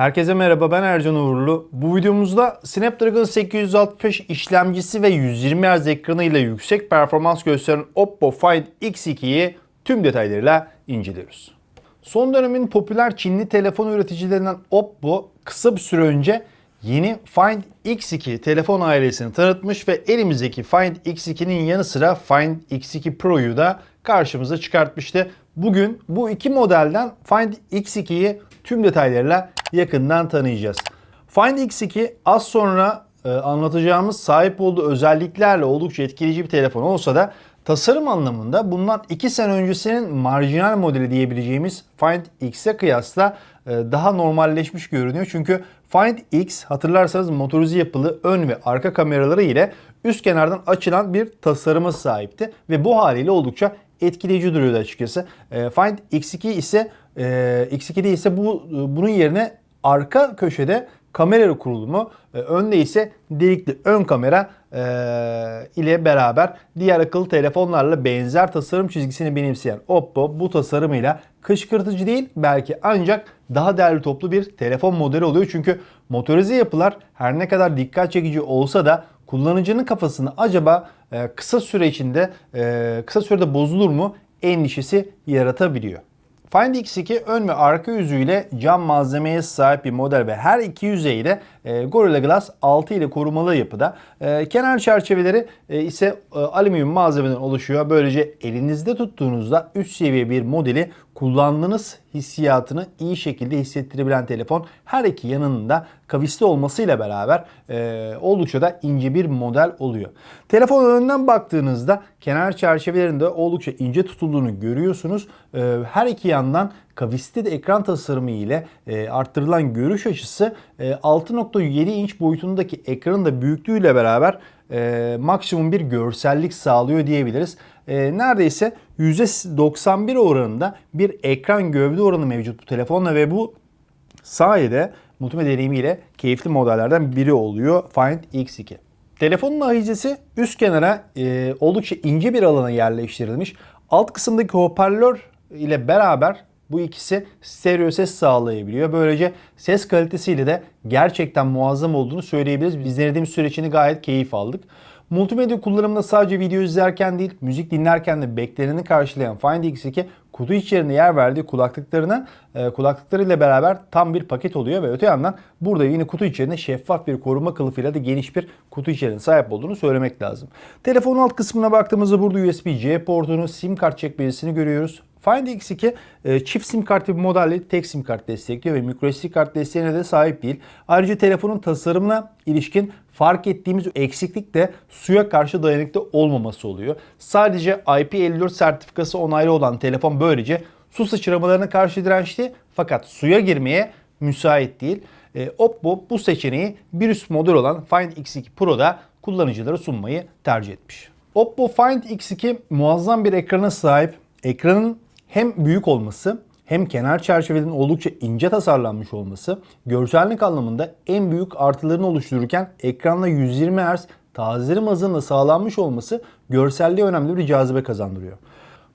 Herkese merhaba ben Ercan Uğurlu. Bu videomuzda Snapdragon 865 işlemcisi ve 120 Hz ekranıyla yüksek performans gösteren Oppo Find X2'yi tüm detaylarıyla inceliyoruz. Son dönemin popüler Çinli telefon üreticilerinden Oppo kısa bir süre önce yeni Find X2 telefon ailesini tanıtmış ve elimizdeki Find X2'nin yanı sıra Find X2 Pro'yu da karşımıza çıkartmıştı. Bugün bu iki modelden Find X2'yi tüm detaylarıyla yakından tanıyacağız. Find X2 az sonra e, anlatacağımız sahip olduğu özelliklerle oldukça etkileyici bir telefon olsa da tasarım anlamında bundan 2 sene öncesinin marjinal modeli diyebileceğimiz Find X'e kıyasla e, daha normalleşmiş görünüyor. Çünkü Find X hatırlarsanız motorize yapılı ön ve arka kameraları ile üst kenardan açılan bir tasarıma sahipti ve bu haliyle oldukça etkileyici duruyordu açıkçası. E, Find X2 ise e, X2'de ise bu bunun yerine arka köşede kamera kurulumu, e, önde ise delikli ön kamera e, ile beraber diğer akıllı telefonlarla benzer tasarım çizgisini benimseyen Oppo bu tasarımıyla kışkırtıcı değil belki ancak daha değerli toplu bir telefon modeli oluyor. Çünkü motorize yapılar her ne kadar dikkat çekici olsa da kullanıcının kafasını acaba e, kısa süre içinde e, kısa sürede bozulur mu endişesi yaratabiliyor. Find X2 ön ve arka yüzüyle cam malzemeye sahip bir model ve her iki yüzeyi de e, Gorilla Glass 6 ile korumalı yapıda. E, kenar çerçeveleri e, ise alüminyum malzemeden oluşuyor. Böylece elinizde tuttuğunuzda üst seviye bir modeli kullandığınız hissiyatını iyi şekilde hissettirebilen telefon her iki yanında kavisli olmasıyla beraber oldukça da ince bir model oluyor. Telefon önünden baktığınızda kenar çerçevelerinde oldukça ince tutulduğunu görüyorsunuz. Her iki yandan kavisli de ekran tasarımı ile e, arttırılan görüş açısı e, 6.7 inç boyutundaki ekranın da büyüklüğüyle beraber e, maksimum bir görsellik sağlıyor diyebiliriz. E, neredeyse %91 oranında bir ekran gövde oranı mevcut bu telefonla ve bu sayede multimedya deneyimiyle keyifli modellerden biri oluyor Find X2. Telefonun ahizesi üst kenara e, oldukça ince bir alana yerleştirilmiş. Alt kısımdaki hoparlör ile beraber bu ikisi stereo ses sağlayabiliyor. Böylece ses kalitesiyle de gerçekten muazzam olduğunu söyleyebiliriz. Biz denediğimiz süre gayet keyif aldık. Multimedya kullanımında sadece video izlerken değil, müzik dinlerken de bekleneni karşılayan Find X2 kutu içerisinde yer verdiği kulaklıklarına e, kulaklıklarıyla beraber tam bir paket oluyor ve öte yandan burada yine kutu içerisinde şeffaf bir koruma kılıfıyla da geniş bir kutu içerisinde sahip olduğunu söylemek lazım. Telefonun alt kısmına baktığımızda burada USB-C portunu, sim kart çekmecesini görüyoruz. Find X2 e, çift sim kart bir modelle tek sim kart destekliyor ve microSD kart desteğine de sahip değil. Ayrıca telefonun tasarımına ilişkin fark ettiğimiz eksiklik de suya karşı dayanıklı olmaması oluyor. Sadece IP54 sertifikası onaylı olan telefon böylece su sıçramalarına karşı dirençli fakat suya girmeye müsait değil. E, Oppo bu seçeneği bir üst model olan Find X2 Pro'da kullanıcılara sunmayı tercih etmiş. Oppo Find X2 muazzam bir ekrana sahip. Ekranın hem büyük olması hem kenar çerçevelerin oldukça ince tasarlanmış olması görsellik anlamında en büyük artılarını oluştururken ekranla 120 Hz tazelim hızında sağlanmış olması görselliğe önemli bir cazibe kazandırıyor.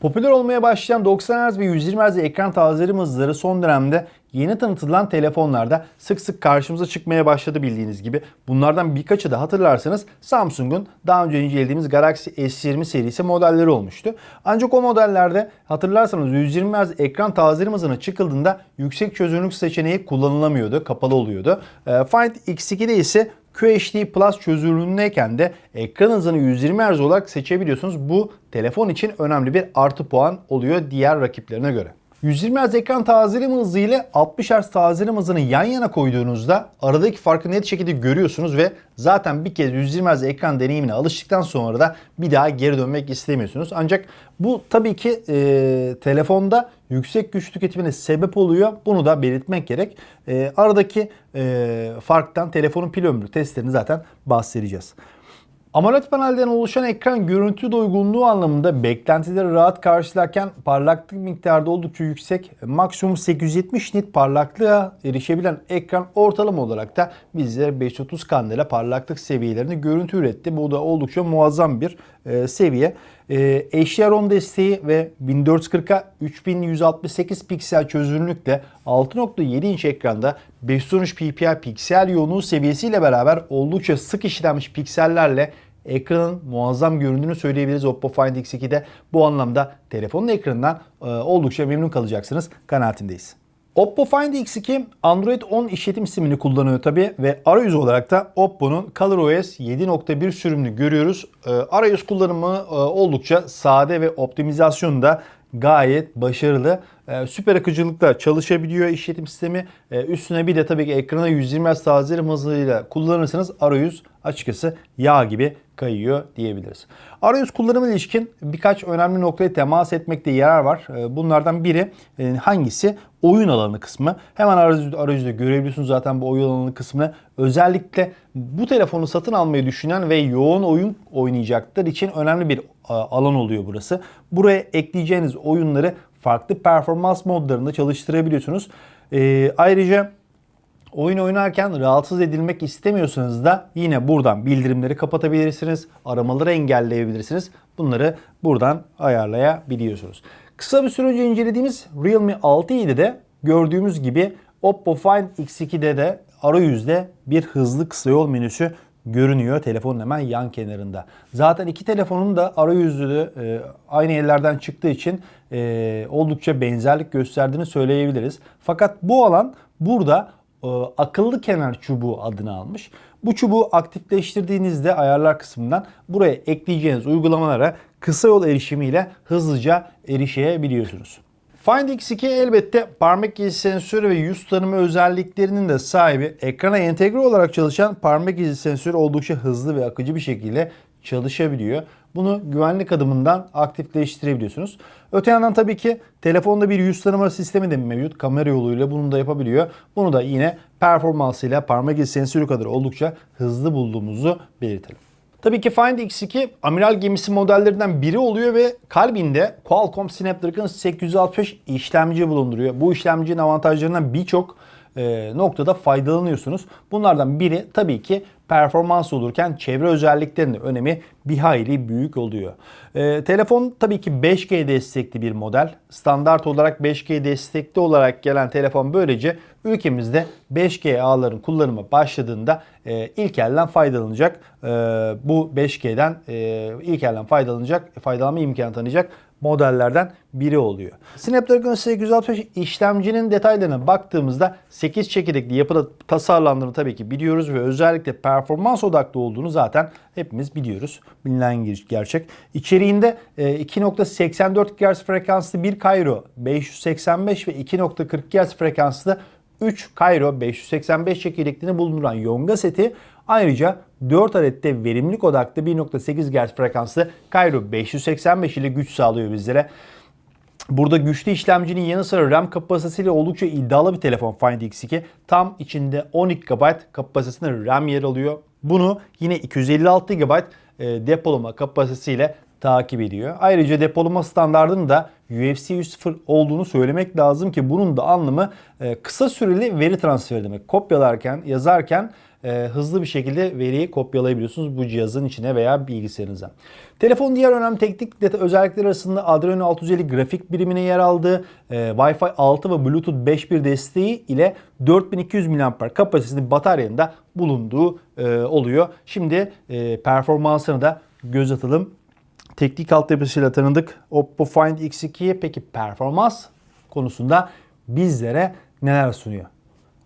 Popüler olmaya başlayan 90 Hz ve 120 Hz ekran tazelim hızları son dönemde yeni tanıtılan telefonlarda sık sık karşımıza çıkmaya başladı bildiğiniz gibi. Bunlardan birkaçı da hatırlarsanız Samsung'un daha önce incelediğimiz Galaxy S20 serisi modelleri olmuştu. Ancak o modellerde hatırlarsanız 120 Hz ekran tazelim hızına çıkıldığında yüksek çözünürlük seçeneği kullanılamıyordu, kapalı oluyordu. Ee, Find X2'de ise QHD Plus çözünürlüğündeyken de ekran hızını 120 Hz olarak seçebiliyorsunuz. Bu telefon için önemli bir artı puan oluyor diğer rakiplerine göre. 120 Hz ekran tazeleme hızı ile 60 Hz tazeleme hızını yan yana koyduğunuzda aradaki farkı net şekilde görüyorsunuz ve zaten bir kez 120 Hz ekran deneyimine alıştıktan sonra da bir daha geri dönmek istemiyorsunuz. Ancak bu tabii ki e, telefonda yüksek güç tüketimine sebep oluyor. Bunu da belirtmek gerek. E, aradaki e, farktan telefonun pil ömrü testlerini zaten bahsedeceğiz. AMOLED panelden oluşan ekran görüntü doygunluğu anlamında beklentileri rahat karşılarken parlaklık miktarı da oldukça yüksek. Maksimum 870 nit parlaklığa erişebilen ekran ortalama olarak da bizlere 530 kandela parlaklık seviyelerini görüntü üretti. Bu da oldukça muazzam bir e, seviye. E, HDR10 desteği ve 1440'a 3168 piksel çözünürlükle 6.7 inç ekranda 513 ppi piksel yoğunluğu seviyesiyle beraber oldukça sık işlenmiş piksellerle ekranın muazzam göründüğünü söyleyebiliriz Oppo Find X2'de. Bu anlamda telefonun ekranından e, oldukça memnun kalacaksınız kanaatindeyiz. Oppo Find X2 Android 10 işletim sistemini kullanıyor tabi ve arayüz olarak da Oppo'nun ColorOS 7.1 sürümünü görüyoruz. E, arayüz kullanımı e, oldukça sade ve optimizasyonu da gayet başarılı. E, süper akıcılıkla çalışabiliyor işletim sistemi. E, üstüne bir de tabii ki ekrana 120 Hz tazelim hızıyla kullanırsanız arayüz açıkçası yağ gibi kayıyor diyebiliriz. Arayüz kullanımı ilişkin birkaç önemli noktaya temas etmekte yarar var. E, bunlardan biri e, hangisi? Oyun alanı kısmı. Hemen arayüzde, arayüzde görebiliyorsunuz zaten bu oyun alanı kısmını. Özellikle bu telefonu satın almayı düşünen ve yoğun oyun oynayacaklar için önemli bir e, alan oluyor burası. Buraya ekleyeceğiniz oyunları farklı performans modlarında çalıştırabiliyorsunuz. E, ayrıca oyun oynarken rahatsız edilmek istemiyorsanız da yine buradan bildirimleri kapatabilirsiniz. Aramaları engelleyebilirsiniz. Bunları buradan ayarlayabiliyorsunuz. Kısa bir süre önce incelediğimiz Realme 6i'de de gördüğümüz gibi Oppo Find X2'de de arayüzde bir hızlı kısa yol menüsü görünüyor telefonun hemen yan kenarında. Zaten iki telefonun da arayüzü de e, aynı ellerden çıktığı için e, oldukça benzerlik gösterdiğini söyleyebiliriz. Fakat bu alan burada akıllı kenar çubuğu adını almış. Bu çubuğu aktifleştirdiğinizde ayarlar kısmından buraya ekleyeceğiniz uygulamalara kısa yol erişimiyle hızlıca erişebiliyorsunuz. Find X2 elbette parmak izi sensörü ve yüz tanıma özelliklerinin de sahibi. Ekrana entegre olarak çalışan parmak izi sensörü oldukça hızlı ve akıcı bir şekilde çalışabiliyor. Bunu güvenlik adımından aktifleştirebiliyorsunuz. Öte yandan tabii ki telefonda bir yüz tanıma sistemi de mevcut. Kamera yoluyla bunu da yapabiliyor. Bunu da yine performansıyla parmak izi sensörü kadar oldukça hızlı bulduğumuzu belirtelim. Tabii ki Find X2 amiral gemisi modellerinden biri oluyor ve kalbinde Qualcomm Snapdragon 865 işlemci bulunduruyor. Bu işlemcinin avantajlarından birçok e, noktada faydalanıyorsunuz. Bunlardan biri tabii ki performans olurken çevre özelliklerinin önemi bir hayli büyük oluyor. E, telefon tabii ki 5G destekli bir model. Standart olarak 5G destekli olarak gelen telefon böylece ülkemizde 5G ağların kullanımı başladığında e, ilk elden faydalanacak. E, bu 5G'den e, ilk elden faydalanacak, faydalanma imkanı tanıyacak modellerden biri oluyor. Snapdragon 865 işlemcinin detaylarına baktığımızda 8 çekirdekli yapıda tasarlandığını tabii ki biliyoruz ve özellikle performans odaklı olduğunu zaten hepimiz biliyoruz. Bilinen gerçek. İçeriğinde 2.84 GHz frekanslı bir Cairo 585 ve 2.40 GHz frekanslı 3 Cairo 585 çekirdeklerini bulunduran Yonga seti ayrıca 4 adette verimlilik odaklı 1.8 GHz frekanslı Cairo 585 ile güç sağlıyor bizlere. Burada güçlü işlemcinin yanı sıra RAM kapasitesiyle oldukça iddialı bir telefon Find X2. Tam içinde 12 GB kapasitesinde RAM yer alıyor. Bunu yine 256 GB e, depolama kapasitesiyle takip ediyor. Ayrıca depolama standartının da UFC 100.0 olduğunu söylemek lazım ki bunun da anlamı e, kısa süreli veri transferi demek. Kopyalarken, yazarken e, hızlı bir şekilde veriyi kopyalayabiliyorsunuz bu cihazın içine veya bilgisayarınıza. Telefonun diğer önemli teknik özellikleri arasında Adreno 650 grafik birimine yer aldığı e, Wi-Fi 6 ve Bluetooth 5.1 desteği ile 4200 mAh kapasitesinde bataryanın da bulunduğu e, oluyor. Şimdi e, performansını da göz atalım. Teknik altyapısıyla tanıdık Oppo Find X2'ye peki performans konusunda bizlere neler sunuyor?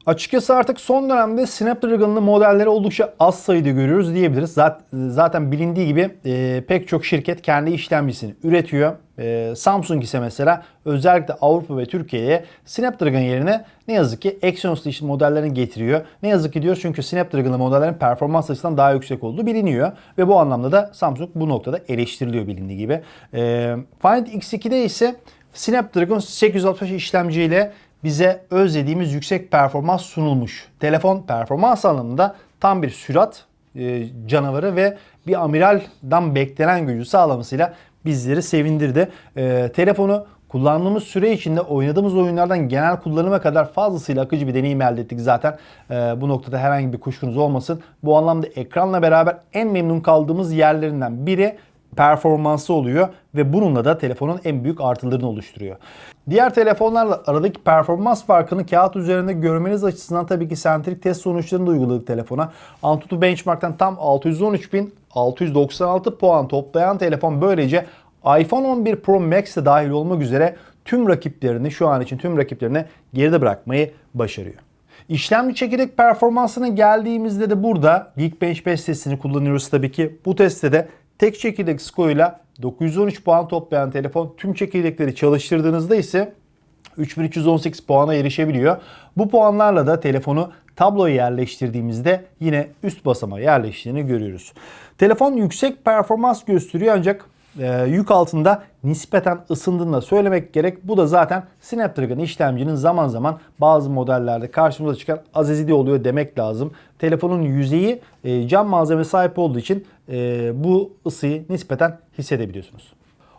Açıkçası artık son dönemde Snapdragon'lı modelleri oldukça az sayıda görüyoruz diyebiliriz. Zaten bilindiği gibi e, pek çok şirket kendi işlemcisini üretiyor. E, Samsung ise mesela özellikle Avrupa ve Türkiye'ye Snapdragon yerine ne yazık ki Exynos'lu işte modellerini getiriyor. Ne yazık ki diyor çünkü Snapdragon'lı modellerin performans açısından daha yüksek olduğu biliniyor. Ve bu anlamda da Samsung bu noktada eleştiriliyor bilindiği gibi. E, Find X2'de ise Snapdragon 865 işlemciyle bize özlediğimiz yüksek performans sunulmuş. Telefon performans anlamında tam bir sürat e, canavarı ve bir amiraldan beklenen gücü sağlamasıyla bizleri sevindirdi. E, telefonu kullandığımız süre içinde oynadığımız oyunlardan genel kullanıma kadar fazlasıyla akıcı bir deneyim elde ettik zaten. E, bu noktada herhangi bir kuşkunuz olmasın. Bu anlamda ekranla beraber en memnun kaldığımız yerlerinden biri performansı oluyor ve bununla da telefonun en büyük artılarını oluşturuyor. Diğer telefonlarla aradaki performans farkını kağıt üzerinde görmeniz açısından tabii ki sentrik test sonuçlarını da uyguladık telefona. Antutu Benchmark'tan tam 613.696 puan toplayan telefon böylece iPhone 11 Pro Max de dahil olmak üzere tüm rakiplerini şu an için tüm rakiplerini geride bırakmayı başarıyor. İşlemci çekirdek performansına geldiğimizde de burada Geekbench 5 testini kullanıyoruz tabii ki. Bu testte de tek çekirdek skoruyla 913 puan toplayan telefon tüm çekirdekleri çalıştırdığınızda ise 3318 puana erişebiliyor. Bu puanlarla da telefonu tabloya yerleştirdiğimizde yine üst basama yerleştiğini görüyoruz. Telefon yüksek performans gösteriyor ancak e, yük altında nispeten ısındığını da söylemek gerek. Bu da zaten Snapdragon işlemcinin zaman zaman bazı modellerde karşımıza çıkan azizliği oluyor demek lazım. Telefonun yüzeyi e, cam malzeme sahip olduğu için e, bu ısıyı nispeten hissedebiliyorsunuz.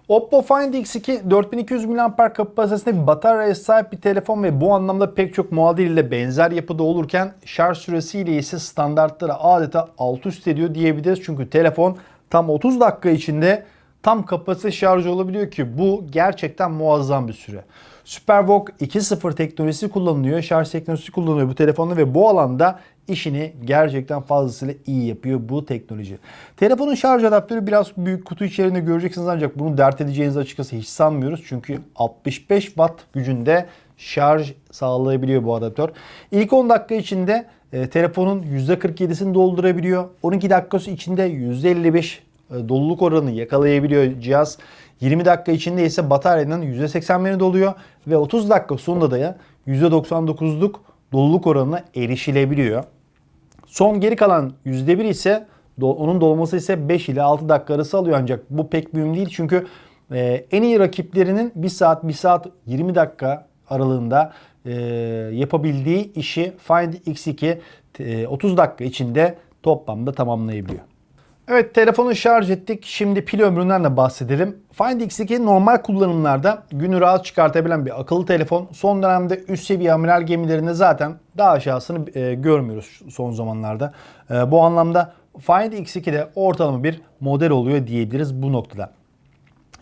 Oppo Find X2 4200 mAh kapasitesinde bir bataryaya sahip bir telefon ve bu anlamda pek çok muadiliyle benzer yapıda olurken şarj süresiyle ise standartlara adeta alt üst ediyor diyebiliriz. Çünkü telefon tam 30 dakika içinde tam kapasite şarj olabiliyor ki bu gerçekten muazzam bir süre. SuperVOOC 2.0 teknolojisi kullanılıyor, şarj teknolojisi kullanılıyor bu telefonda ve bu alanda işini gerçekten fazlasıyla iyi yapıyor bu teknoloji. Telefonun şarj adaptörü biraz büyük kutu içerisinde göreceksiniz ancak bunu dert edeceğinizi açıkçası hiç sanmıyoruz. Çünkü 65 watt gücünde şarj sağlayabiliyor bu adaptör. İlk 10 dakika içinde e, telefonun %47'sini doldurabiliyor. 12 dakikası içinde %55 e, doluluk oranını yakalayabiliyor cihaz. 20 dakika içinde ise bataryanın %81'i doluyor ve 30 dakika sonunda da ya %99'luk doluluk oranına erişilebiliyor. Son geri kalan %1 ise onun dolması ise 5 ile 6 dakika arası alıyor ancak bu pek mühim değil çünkü e, en iyi rakiplerinin 1 saat 1 saat 20 dakika aralığında e, yapabildiği işi Find X2 e, 30 dakika içinde toplamda tamamlayabiliyor. Evet telefonu şarj ettik. Şimdi pil ömründen de bahsedelim. Find X2 normal kullanımlarda günü rahat çıkartabilen bir akıllı telefon. Son dönemde üst seviye amiral gemilerinde zaten daha aşağısını e, görmüyoruz son zamanlarda. E, bu anlamda Find X2'de ortalama bir model oluyor diyebiliriz bu noktada.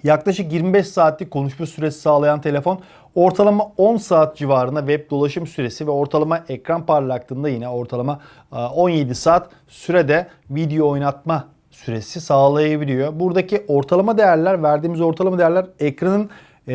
Yaklaşık 25 saatlik konuşma süresi sağlayan telefon ortalama 10 saat civarında web dolaşım süresi ve ortalama ekran parlaklığında yine ortalama 17 saat sürede video oynatma süresi sağlayabiliyor. Buradaki ortalama değerler, verdiğimiz ortalama değerler ekranın e,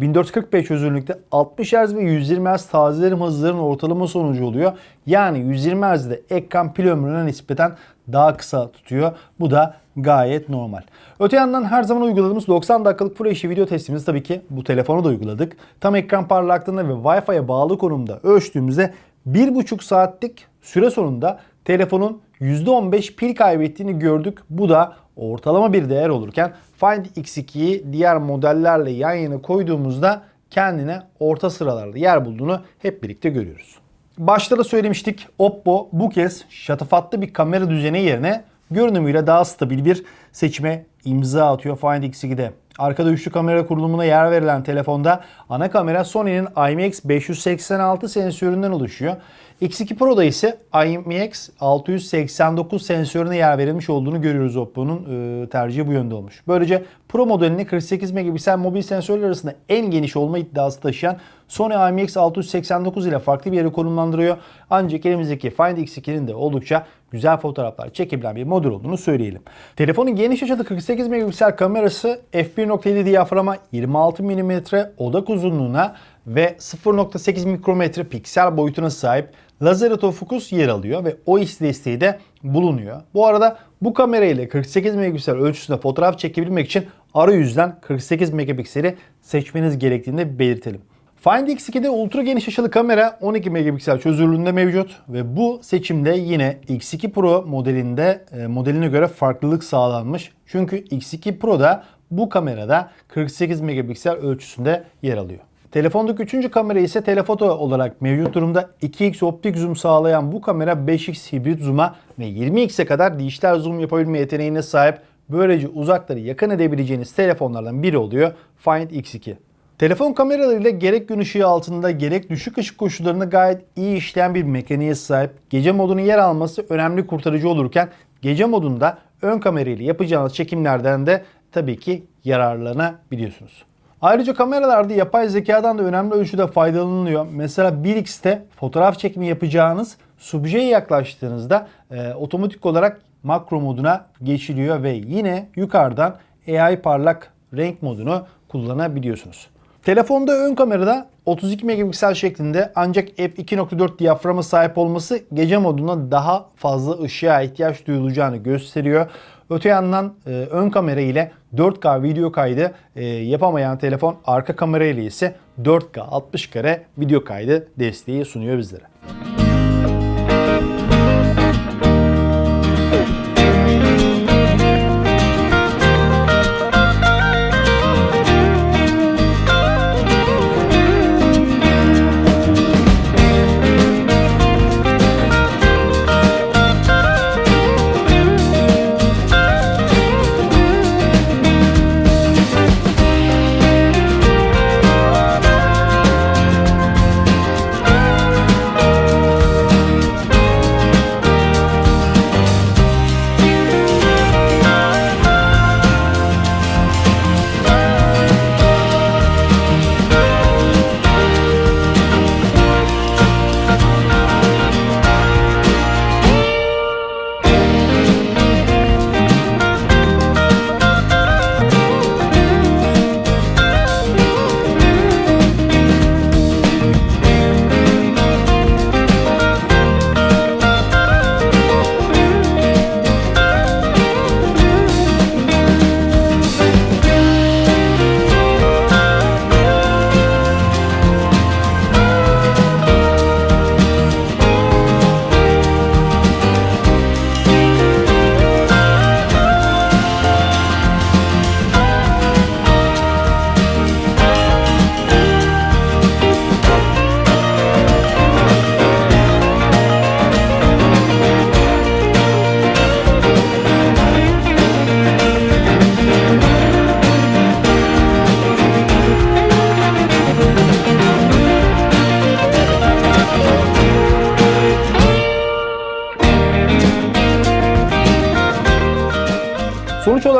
1440p çözünürlükte 60 Hz ve 120 Hz tazelerim hızlarının ortalama sonucu oluyor. Yani 120 Hz'de ekran pil ömrüne nispeten daha kısa tutuyor. Bu da gayet normal. Öte yandan her zaman uyguladığımız 90 dakikalık Full HD video testimizi tabii ki bu telefonu da uyguladık. Tam ekran parlaklığında ve Wi-Fi'ye bağlı konumda ölçtüğümüzde 1,5 saatlik süre sonunda telefonun %15 pil kaybettiğini gördük. Bu da ortalama bir değer olurken Find X2'yi diğer modellerle yan yana koyduğumuzda kendine orta sıralarda yer bulduğunu hep birlikte görüyoruz. Başta da söylemiştik Oppo bu kez şatafatlı bir kamera düzeni yerine görünümüyle daha stabil bir seçime imza atıyor Find X2'de. Arkada üçlü kamera kurulumuna yer verilen telefonda ana kamera Sony'nin IMX586 sensöründen oluşuyor. X2 Pro'da ise IMX 689 sensörüne yer verilmiş olduğunu görüyoruz Oppo'nun e, tercihi bu yönde olmuş. Böylece Pro modelini 48 megapiksel mobil sensörler arasında en geniş olma iddiası taşıyan Sony IMX 689 ile farklı bir yere konumlandırıyor. Ancak elimizdeki Find X2'nin de oldukça güzel fotoğraflar çekebilen bir model olduğunu söyleyelim. Telefonun geniş açılı 48 megapiksel kamerası f1.7 diyaframa 26 mm odak uzunluğuna ve 0.8 mikrometre piksel boyutuna sahip lazer otofokus yer alıyor ve OIS desteği de bulunuyor. Bu arada bu kamera ile 48 megapiksel ölçüsünde fotoğraf çekebilmek için arayüzden 48 megapikseli seçmeniz gerektiğini belirtelim. Find X2'de ultra geniş açılı kamera 12 megapiksel çözünürlüğünde mevcut ve bu seçimde yine X2 Pro modelinde e, modeline göre farklılık sağlanmış. Çünkü X2 Pro'da bu kamerada 48 megapiksel ölçüsünde yer alıyor. Telefondaki üçüncü kamera ise telefoto olarak mevcut durumda 2x optik zoom sağlayan bu kamera 5x hibrit zoom'a ve 20x'e kadar dijital zoom yapabilme yeteneğine sahip. Böylece uzakları yakın edebileceğiniz telefonlardan biri oluyor Find X2. Telefon kameralarıyla gerek gün ışığı altında gerek düşük ışık koşullarında gayet iyi işleyen bir mekaniğe sahip. Gece modunun yer alması önemli kurtarıcı olurken gece modunda ön kamerayla yapacağınız çekimlerden de tabii ki yararlanabiliyorsunuz. Ayrıca kameralarda yapay zekadan da önemli ölçüde faydalanılıyor. Mesela 1x'te fotoğraf çekimi yapacağınız subjeye yaklaştığınızda e, otomatik olarak makro moduna geçiliyor ve yine yukarıdan AI parlak renk modunu kullanabiliyorsunuz. Telefonda ön kamerada 32 megapiksel şeklinde ancak f2.4 diyaframa sahip olması gece modunda daha fazla ışığa ihtiyaç duyulacağını gösteriyor. Öte yandan e, ön kamera ile 4K video kaydı e, yapamayan telefon arka kamera ile ise 4K 60 kare video kaydı desteği sunuyor bizlere.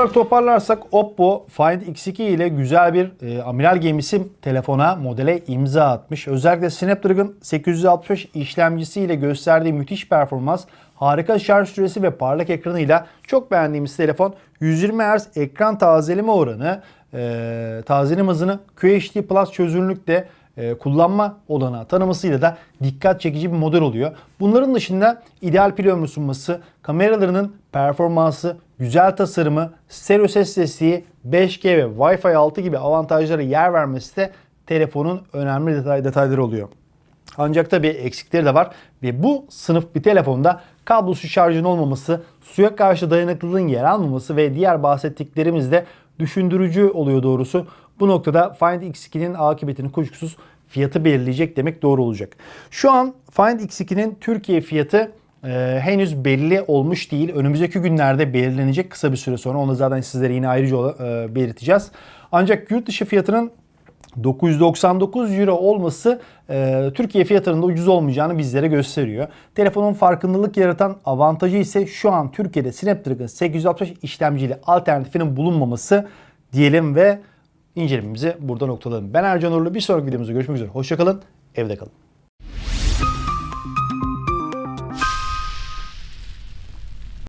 Olarak toparlarsak Oppo Find X2 ile güzel bir e, amiral gemisi telefona modele imza atmış. Özellikle Snapdragon 865 işlemcisiyle gösterdiği müthiş performans, harika şarj süresi ve parlak ekranıyla çok beğendiğimiz telefon 120 Hz ekran tazeleme oranı, e, tazeleme hızını QHD Plus çözünürlükte kullanma olanağı tanımasıyla da dikkat çekici bir model oluyor. Bunların dışında ideal pil ömrü sunması, kameralarının performansı, güzel tasarımı, stereo ses desteği, 5G ve Wi-Fi 6 gibi avantajlara yer vermesi de telefonun önemli detay detayları oluyor. Ancak tabii eksikleri de var ve bu sınıf bir telefonda kablosuz şarjın olmaması, suya karşı dayanıklılığın yer almaması ve diğer bahsettiklerimiz de düşündürücü oluyor doğrusu. Bu noktada Find X2'nin akıbetini kuşkusuz fiyatı belirleyecek demek doğru olacak. Şu an Find X2'nin Türkiye fiyatı e, henüz belli olmuş değil. Önümüzdeki günlerde belirlenecek kısa bir süre sonra. Onu zaten sizlere yine ayrıca e, belirteceğiz. Ancak yurt dışı fiyatının 999 euro olması e, Türkiye fiyatının da ucuz olmayacağını bizlere gösteriyor. Telefonun farkındalık yaratan avantajı ise şu an Türkiye'de Snapdragon 865 işlemciyle alternatifinin bulunmaması diyelim ve incelememizi burada noktalayalım. Ben Ercan Uğurlu. Bir sonraki videomuzda görüşmek üzere. Hoşçakalın. Evde kalın.